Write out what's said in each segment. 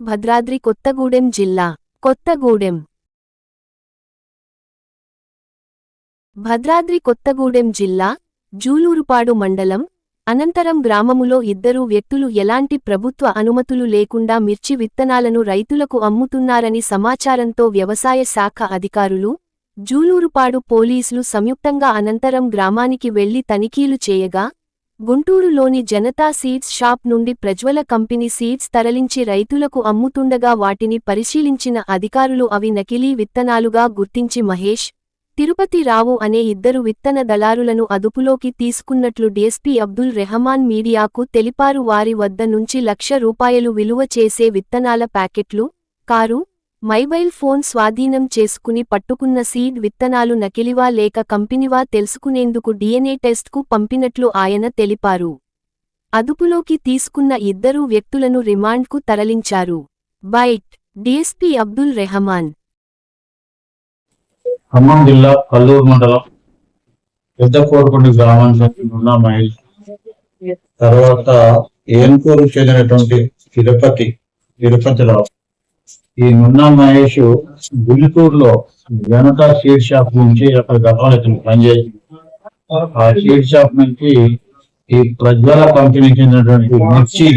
భద్రాద్రి కొత్తగూడెం జిల్లా కొత్తగూడెం. భద్రాద్రి కొత్తగూడెం జిల్లా జూలూరుపాడు మండలం అనంతరం గ్రామములో ఇద్దరు వ్యక్తులు ఎలాంటి ప్రభుత్వ అనుమతులు లేకుండా మిర్చి విత్తనాలను రైతులకు అమ్ముతున్నారని సమాచారంతో వ్యవసాయ శాఖ అధికారులు జూలూరుపాడు పోలీసులు సంయుక్తంగా అనంతరం గ్రామానికి వెళ్ళి తనిఖీలు చేయగా గుంటూరులోని జనతా సీడ్స్ షాప్ నుండి ప్రజ్వల కంపెనీ సీడ్స్ తరలించి రైతులకు అమ్ముతుండగా వాటిని పరిశీలించిన అధికారులు అవి నకిలీ విత్తనాలుగా గుర్తించి మహేష్ తిరుపతి రావు అనే ఇద్దరు విత్తన దళారులను అదుపులోకి తీసుకున్నట్లు డీఎస్పీ అబ్దుల్ రెహమాన్ మీడియాకు తెలిపారు. వారి వద్ద నుంచి లక్ష రూపాయలు విలువ చేసే విత్తనాల ప్యాకెట్లు కారు మైబైల్ ఫోన్ స్వాధీనం చేసుకుని పట్టుకున్న సీడ్ విత్తనాలు నకిలివా లేక కంపెనీవా తెలుసుకునేందుకు డీఎన్ఏ టెస్ట్కు పంపినట్లు ఆయన తెలిపారు. అదుపులోకి తీసుకున్న ఇద్దరు వ్యక్తులను రిమాండ్కు తరలించారు. Byte DSP Abdul Rehman. Khammam జిల్లా కల్లూరు మండలం పెద్ద కోరుకొండ గ్రామానికి ఉన్న మహిళ తర్వాత ఏన్కూరు చెందినటువంటి తిరుపతి తిరుపతిలో ఈ నున్నా మహేష్ గుంటూరులో జనతా స్వీట్ షాప్ నుంచి అక్కడ గతంలో ఇతను పనిచేసి ఆ స్వీట్ షాప్ నుంచి ఈ ప్రజ్వల కంపెనీకి చెందినటువంటి మిర్చి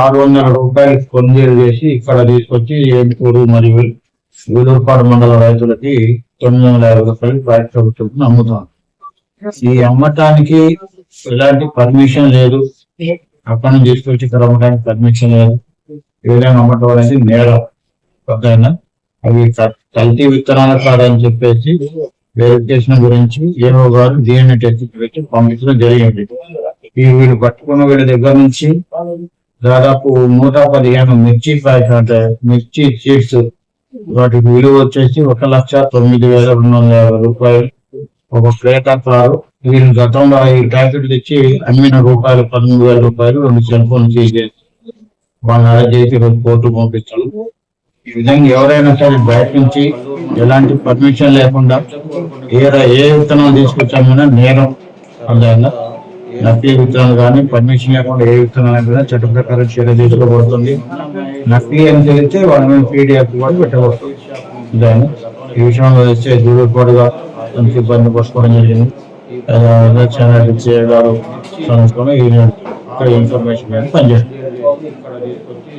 ఆరు వందల రూపాయలు కొనుగోలు చేసి ఇక్కడ తీసుకొచ్చి ఏన్కూరు మరియు వీలూరుపాడు మండల రైతులకి తొమ్మిది వందల యాభై రూపాయలు రాష్ట్ర ప్రభుత్వం అమ్ముతాం. ఈ అమ్మటానికి ఎలాంటి పర్మిషన్ లేదు. అక్కడ నుంచి తీసుకొచ్చి ఇక్కడ అమ్మటానికి పర్మిషన్ లేదు. ఏదైనా అమ్మటం అనేది నేరం ఓకేనా? అవి కల్తీ విత్తనాల కాదని చెప్పేసి వెరిఫికేషన్ గురించి ఏవో గారు డిఎన్ఏ టెస్ట్ పెట్టి పంపించడం జరిగింది. ఈ వీళ్ళు పట్టుకున్న వీళ్ళ దగ్గర నుంచి దాదాపు నూట పదిహేను మిర్చి ప్యాకెట్ అంటే మిర్చి సీడ్స్ వాటికి విలువ వచ్చేసి ఒక లక్ష తొమ్మిది వేల రెండు వందల యాభై రూపాయలు. ఒక ప్లేట్ అంటారు వీళ్ళు గతంలో ఈ ప్యాకెట్లు తెచ్చి అమ్మిన రూపాయలు పదమూడు వేల రూపాయలు రెండు సెల్ ఫోన్ తీసేసి వాళ్ళని అరెస్ట్ చేసి రోజు కోర్టు పంపించారు ఈ విధంగా ఎవరైనా సరే బయట నుంచి ఎలాంటి పర్మిషన్ లేకుండా ఏ ఏ విత్తనాలు తీసుకొచ్చామన్నా నేరం అందువల్ల నకిలీ విత్తనాలు కానీ పర్మిషన్ లేకుండా ఏ విత్తనాలు కూడా చట్ట ప్రకారం చర్య తీసుకోబడుతుంది. నకిలీ అని తెలిస్తే వాళ్ళ మీద పీడిఎఫ్ కూడా పెట్టబడుతుంది. ఇదని? ఈ విషయంలో వచ్చే దూరపాటుగా కొంచెం ఇబ్బంది పరచుకోవడం జరిగింది. ఎలక్షన్ గారు సంవత్సరం ఈ ఇన్ఫర్మేషన్ మీద పనిచేస్తుంది బాగుంది. ఇక్కడ తీసుకొచ్చి